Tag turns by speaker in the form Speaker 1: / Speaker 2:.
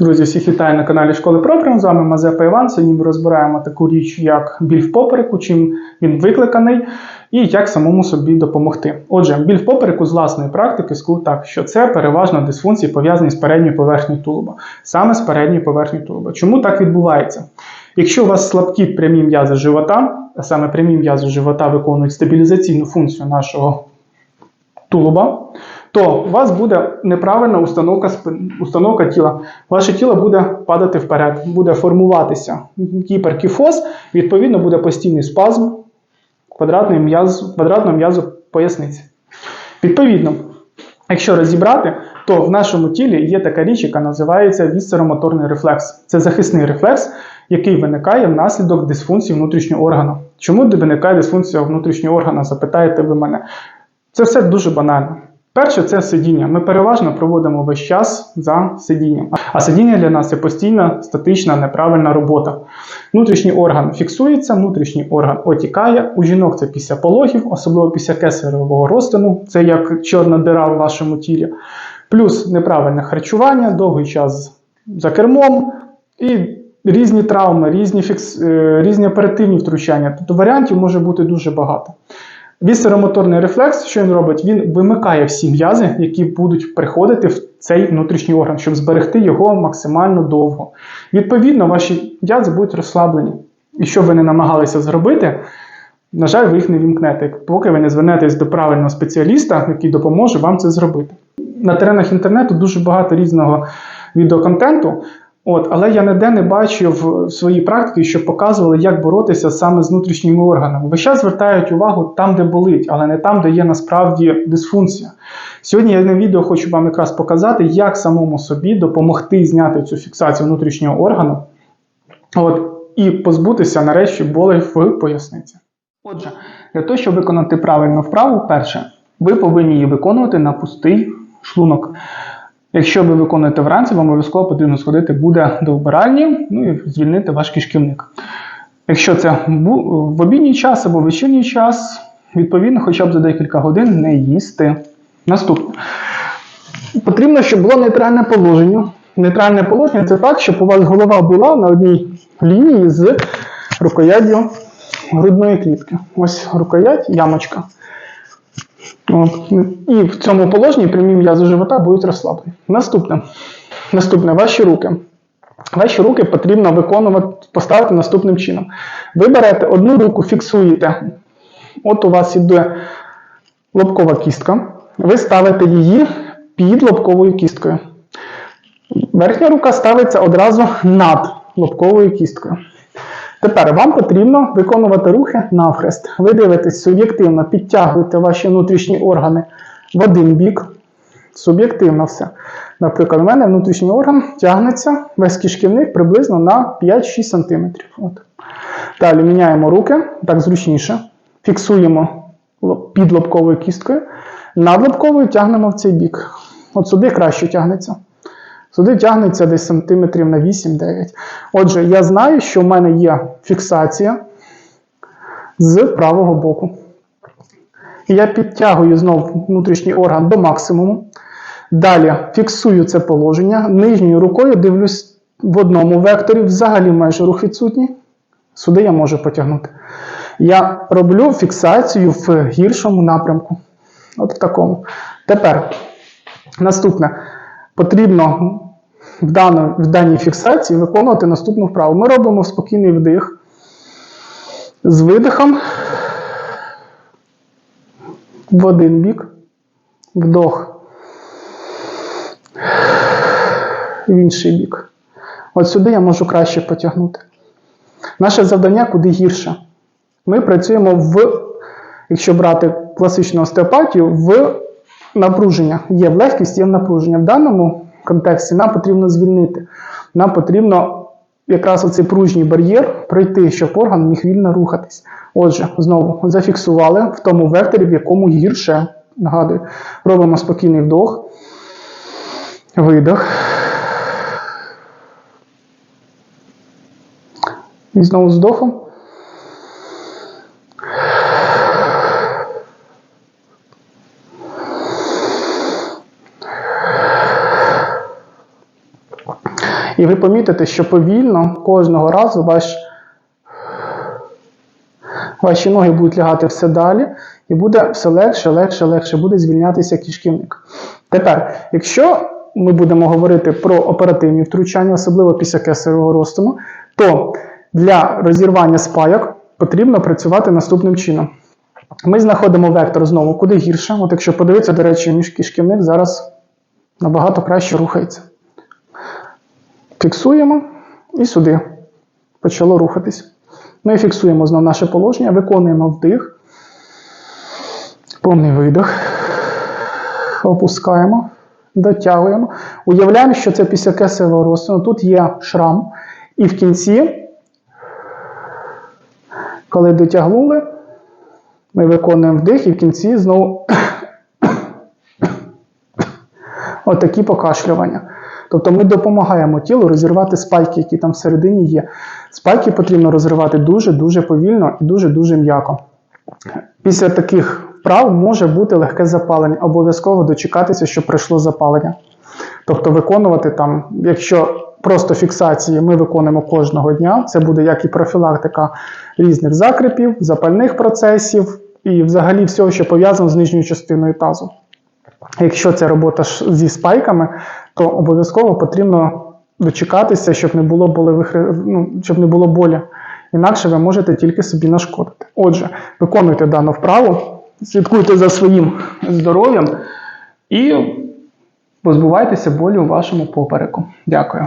Speaker 1: Друзі, всіх вітаю на каналі Школи Пропрям. З вами Мазепа Іван. Сьогодні ми розбираємо таку річ, як біль в попереку, чим він викликаний, і як самому собі допомогти. Отже, біль в попереку з власної практики скажу так, що це переважно дисфункції пов'язані з передньою поверхнею тулуба, саме з передньою поверхнею тулуба. Чому так відбувається? Якщо у вас слабкі прямі м'язи живота, а саме прямі м'язи живота виконують стабілізаційну функцію нашого тулуба, то у вас буде неправильна установка, установка тіла. Ваше тіло буде падати вперед, буде формуватися гіперкіфоз, відповідно, буде постійний спазм квадратного м'язу поясниці. Відповідно, якщо розібрати, то в нашому тілі є така річ, яка називається вісцеромоторний рефлекс. Це захисний рефлекс, який виникає внаслідок дисфункції внутрішнього органу. Чому виникає дисфункція внутрішнього органу, запитаєте ви мене. Це все дуже банально. Перше, це сидіння. Ми переважно проводимо весь час за сидінням. А сидіння для нас це постійна статична неправильна робота. Внутрішній орган фіксується, внутрішній орган отікає. У жінок це після пологів, особливо після кесаревого розтину, це як чорна дира в вашому тілі. Плюс неправильне харчування, довгий час за кермом і різні травми, різні, фікс... е, різні оперативні втручання. Тобто варіантів може бути дуже багато. Вісеромоторний рефлекс, що він робить? Він вимикає всі м'язи, які будуть приходити в цей внутрішній орган, щоб зберегти його максимально довго. Відповідно, ваші м'язи будуть розслаблені. І що ви не намагалися зробити, на жаль, ви їх не вімкнете, поки ви не звернетесь до правильного спеціаліста, який допоможе вам це зробити. На теренах інтернету дуже багато різного відеоконтенту. От, але я ніде не бачив в своїй практиці, що показували, як боротися саме з внутрішніми органами. Весь час звертають увагу там, де болить, але не там, де є насправді дисфункція. Сьогодні я на відео хочу вам якраз показати, як самому собі допомогти зняти цю фіксацію внутрішнього органу от, і позбутися нарешті болей в поясниці. Отже, для того, щоб виконати правильну вправу, перше, ви повинні її виконувати на пустий шлунок. Якщо ви виконуєте вранці, вам обов'язково потрібно сходити буде до вбиральні, ну і звільнити ваш кишківник. Якщо це в обідній час або вечірній час, відповідно, хоча б за декілька годин не їсти. Наступне. Потрібно, щоб було нейтральне положення. Нейтральне положення це так, щоб у вас голова була на одній лінії з рукояттю грудної клітки. Ось рукоять, ямочка. От. І в цьому положенні прямі м'язи живота будуть розслаблені. Наступне. Наступне ваші руки. Ваші руки потрібно виконувати, поставити наступним чином. Ви берете одну руку, фіксуєте. От у вас іде лобкова кістка. Ви ставите її під лобковою кісткою. Верхня рука ставиться одразу над лобковою кісткою. Тепер вам потрібно виконувати рухи навхрест. Ви дивитесь суб'єктивно, підтягуєте ваші внутрішні органи в один бік. Суб'єктивно все. Наприклад, у мене внутрішній орган тягнеться весь кишківник приблизно на 5-6 см. От. Далі міняємо руки, так зручніше. Фіксуємо під лобковою кісткою. Над лобковою тягнемо в цей бік. От сюди краще тягнеться. Сюди тягнеться десь сантиметрів на 8-9. Отже, я знаю, що в мене є фіксація з правого боку. І я підтягую знову внутрішній орган до максимуму. Далі фіксую це положення. Нижньою рукою дивлюсь в одному векторі, взагалі майже рух відсутній. Сюди я можу потягнути. Я роблю фіксацію в гіршому напрямку. От в такому. Тепер наступне. Потрібно в, дану, в даній фіксації виконувати наступну вправу. Ми робимо спокійний вдих з видихом в один бік, вдох в інший бік. От сюди я можу краще потягнути. Наше завдання куди гірше. Ми працюємо в, якщо брати класичну остеопатію, в напруження. Є в легкість, є в напруження. В даному контексті нам потрібно звільнити. Нам потрібно якраз оцей пружній бар'єр пройти, щоб орган міг вільно рухатись. Отже, знову зафіксували в тому векторі, в якому гірше. Нагадую, робимо спокійний вдох, видох. І знову з вдохом. І ви помітите, що повільно кожного разу ваш, ваші ноги будуть лягати все далі, і буде все легше, легше, легше буде звільнятися кишківник. Тепер, якщо ми будемо говорити про оперативні втручання, особливо після кесаревого розтину, то для розірвання спайок потрібно працювати наступним чином. Ми знаходимо вектор знову куди гірше. От якщо подивитися, до речі, між кишківник зараз набагато краще рухається. Фіксуємо і сюди почало рухатись. Ми фіксуємо знову наше положення, виконуємо вдих, повний видих, опускаємо, дотягуємо. Уявляємо, що це після кесаревого розтину. Тут є шрам, і в кінці, коли дотягнули, ми виконуємо вдих і в кінці знову отакі покашлювання. Тобто ми допомагаємо тілу розірвати спайки, які там всередині є. Спайки потрібно розривати дуже-дуже повільно і дуже-дуже м'яко. Після таких вправ може бути легке запалення. Обов'язково дочекатися, щоб пройшло запалення. Тобто виконувати там, якщо просто фіксації ми виконуємо кожного дня, це буде як і профілактика різних закрепів, запальних процесів і взагалі всього, що пов'язано з нижньою частиною тазу. Якщо це робота зі спайками, то обов'язково потрібно дочекатися, щоб не було болевих, ну, щоб не було болі. Інакше ви можете тільки собі нашкодити. Отже, виконуйте дану вправу, слідкуйте за своїм здоров'ям і позбувайтеся болі у вашому попереку. Дякую.